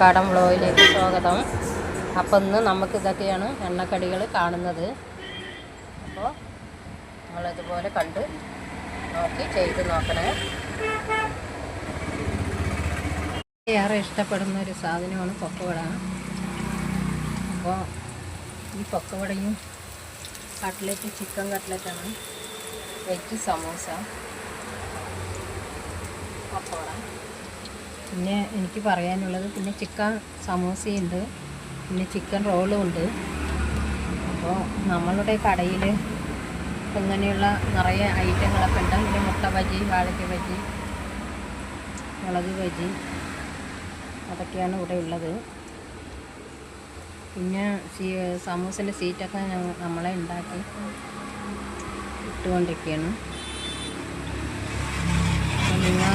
കാടൻ വ്ലോഗിലേക്ക് സ്വാഗതം. അപ്പം ഇന്ന് നമുക്ക് ഇതൊക്കെയാണ് എണ്ണക്കടികൾ കാണുന്നത്. അപ്പോൾ നമ്മളിതുപോലെ കണ്ട് നോക്കി ചെയ്ത് നോക്കണേ. ഏറെ ഇഷ്ടപ്പെടുന്ന ഒരു സാധനമാണ് പൊക്കവട. അപ്പോൾ ഈ പൊക്കവടയും കട്ട്ലറ്റ് ചിക്കൻ കട്ട്ലറ്റാണ്. വെജ് സമോസ പക്കോട. പിന്നെ എനിക്ക് പറയാനുള്ളത് പിന്നെ ചിക്കൻ സമോസയുണ്ട്. പിന്നെ ചിക്കൻ റോളും ഉണ്ട് അപ്പോൾ നമ്മളുടെ കടയിൽ ഇങ്ങനെയുള്ള നിറയെ ഐറ്റങ്ങളൊക്കെ ഉണ്ട്. പിന്നെ മുട്ട ബജി വാഴയ്ക്ക ബജി മുളക് ബജി അതൊക്കെയാണ് ഇവിടെ ഉള്ളത്. പിന്നെ സീ സമൂസിന്റെ സീറ്റൊക്കെ നമ്മളെ ഉണ്ടാക്കി ഇട്ടുകൊണ്ടിരിക്കുകയാണ് അപ്പോൾ നിങ്ങൾ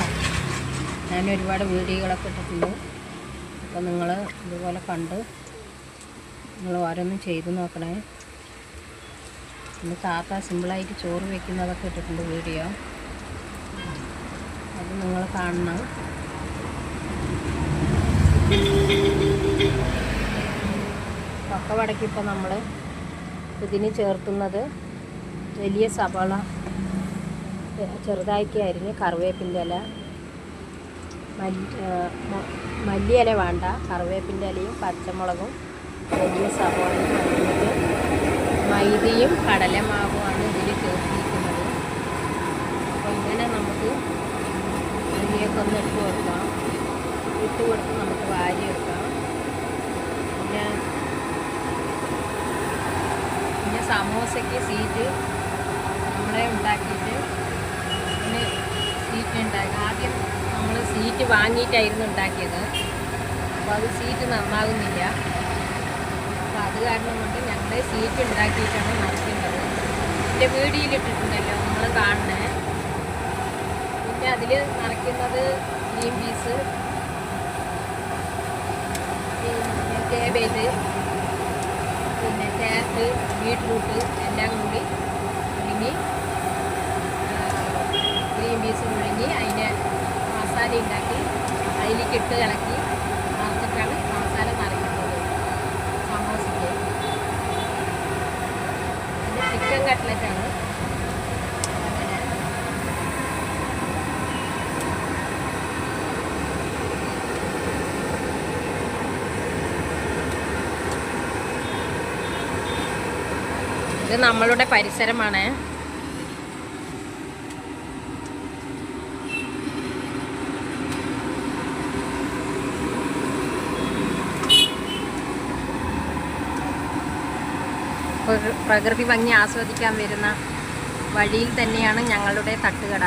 ഞാൻ ഒരുപാട് വീഡിയോകളൊക്കെ ഇട്ടിട്ടുണ്ട്. അപ്പോൾ നിങ്ങൾ ഇതുപോലെ കണ്ട് നിങ്ങൾ ഓരോന്നും ചെയ്ത് നോക്കണേ. പിന്നെ താത്ത സിമ്പിളായിട്ട് ചോറ് വെക്കുന്നതൊക്കെ ഇട്ടിട്ടുണ്ട് വീഡിയോ. അത് നിങ്ങൾ കാണണം. പക്കവടയ്ക്ക് ഇപ്പോൾ നമ്മൾ ഇതിന് ചേർത്തുന്നത് വലിയ സവാള ചെറുതാക്കി അരിഞ്ഞ് കറിവേപ്പിന്റെ ഇല മല്ലിയില വേണ്ട. കറിവേപ്പിന്റെ ഇലയും പച്ചമുളകും വലിയ സവാളയും മൈദയും കടലമാവുമാണ് ഇതിൽ ചേർത്തിരിക്കുന്നത്. അപ്പോൾ ഇങ്ങനെ നമുക്ക് ഇതിലേക്ക് ഒന്ന് ഇട്ട് കൊടുക്കാം. ഇട്ട് കൊടുത്ത് നമുക്ക് വാരി എടുക്കാം പിന്നെ പിന്നെ സമോസയ്ക്ക് സീറ്റ് നമ്മളെ ഉണ്ടാക്കിയിട്ട് പിന്നെ സീറ്റ് ഉണ്ടാക്കി. ആദ്യം നമ്മൾ സീറ്റ് വാങ്ങിയിട്ടായിരുന്നു ഉണ്ടാക്കിയത്. അപ്പോൾ അത് സീറ്റ് നന്നാകുന്നില്ല അപ്പോൾ അത് കാരണം കൊണ്ട് ഞങ്ങൾ സീറ്റ് ഉണ്ടാക്കിയിട്ടാണ് നടക്കുന്നത് എന്റെ വീഡിയോയിലിട്ടിട്ടുണ്ടല്ലോ നമ്മൾ കാണണേ പിന്നെ അതിൽ നിറയ്ക്കുന്നത് ഗ്രീൻ പീസ് കേബേജ് പിന്നെ ക്യാരറ്റ് ബീട്രൂട്ട് എല്ലാം കൂടി പുഴുങ്ങി ഗ്രീൻ പീസ് പുഴുങ്ങി അതിനെ മസാല ഉണ്ടാക്കി അതിലേക്ക് ഇട്ട് ഇളക്കി നിറച്ചിട്ടാണ് മസാല നിറയ്ക്കുന്നത് സമോസയ്ക്ക് പിന്നെ ചിക്കൻ കട്ട്ലറ്റാണ് ഇത് നമ്മളുടെ പരിസരമാണ്. പ്രകൃതി ഭംഗി ആസ്വദിക്കാൻ വരുന്ന വഴിയിൽ തന്നെയാണ് ഞങ്ങളുടെ തട്ടുകട.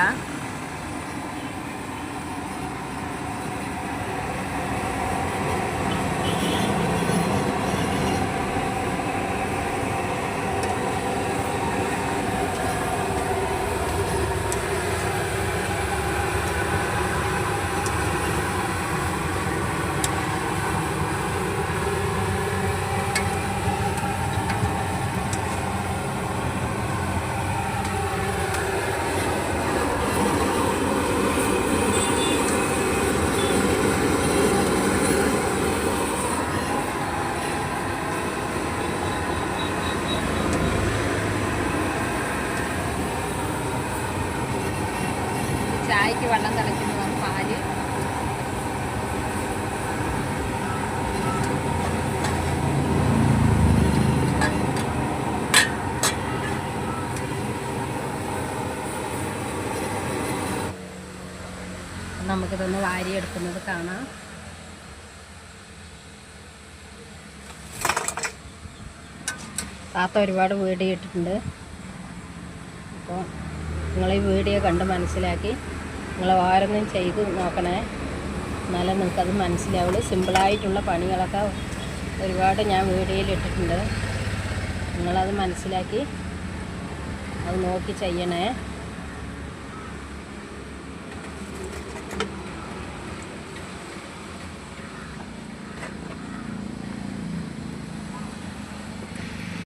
ചായക്ക് വെള്ളം തിളയ്ക്കുന്നതാണ് പാൽ. നമുക്കിതൊന്ന് വാരിയെടുക്കുന്നത് കാണാം. താത്ത ഒരുപാട് വീഡിയോ ഇട്ടിട്ടുണ്ട്. അപ്പോൾ നിങ്ങൾ ഈ വീഡിയോ കണ്ട് മനസ്സിലാക്കി നിങ്ങൾ ഓരോന്നും ചെയ്ത് നോക്കണേ. എന്നാലേ നിങ്ങൾക്കത് മനസ്സിലാവുള്ളൂ. സിമ്പിളായിട്ടുള്ള പണികളൊക്കെ ഒരുപാട് ഞാൻ വീഡിയോയിൽ ഇട്ടിട്ടുണ്ട് നിങ്ങളത് മനസ്സിലാക്കി അത് നോക്കി ചെയ്യണേ.